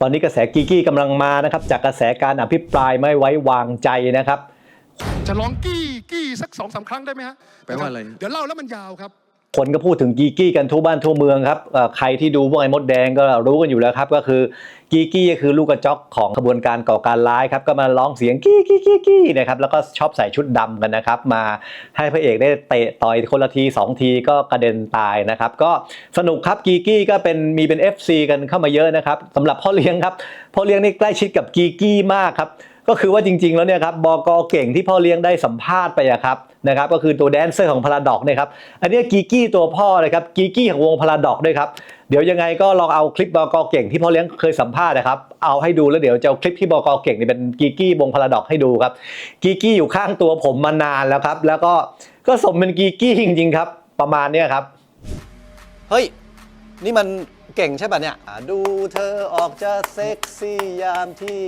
ตอนนี้กระแสกีกี้กำลังมานะครับ จากกระแสการอภิปรายไม่ไว้วางใจนะครับ จะร้องกี้กี้สักสองสามครั้งได้ไหมฮะแปลว่าอะไร เดี๋ยวเล่าแล้วมันยาวครับ คนก็พูดถึงกีกี้กันทั่วบ้านทั่วเมืองครับใครที่ดูพวกไอ้มดแดงก็รู้กันอยู่แล้วครับ ก็คือกีกี้ก็คือลูกกระจอกของขบวนการก่อการร้ายครับ ก็มาร้องเสียงกี้กี้กี้กี้นะครับแล้วก็ชอบใส่ชุดดำกันนะครับ มาให้พระเอกได้เตะต่อยคนละทีสองทีก็กระเด็นตายนะครับ ก็สนุกครับกีกี้ก็เป็นมีเป็น FC กันเข้ามาเยอะนะครับสำหรับพ่อเลี้ยงครับพ่อเลี้ยงนี่ใกล้ชิดกับกีกี้มากครับ ก็คือว่าจริง ๆ แล้วเนี่ยครับบอกเก่งที่พ่อเลี้ยงได้สัมภาษณ์ไปอะครับนะครับก็คือตัวแดนเซอร์ของพาราดอกเนี่ยครับอันนี้กีกี้ตัวพ่อเลยครับกีกี้ของวงพาราดอกด้วยครับเดี๋ยวยังไงก็ลองเอาคลิปบอกเก่งที่พ่อเลี้ยงเคยสัมภาษณ์นะครับเอาให้ดูแล้วเดี๋ยวจะเอาคลิปที่บอกเก่งนี่เป็นกีกี้วงพาราดอกให้ดูครับกีกี้อยู่ข้างตัวผมมานานแล้วครับแล้วก็ก็สมเป็นกีกี้จริงๆครับประมาณเนี้ยครับเฮ้ยนี่มัน เก่งใช่ป่ะเนี่ยอ่าดูเธอออกจะเซ็กซี่ยามที่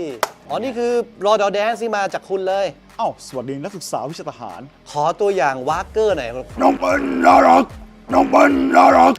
อ๋อ นี่คือรอดอแดนซ์ที่มาจากคุณเลย เอ้า สวัสดีนักศึกษาวิชาทหาร ขอตัวอย่างวากเกอร์หน่อยน้องเป็นน่ารักน้องเป็นน่ารัก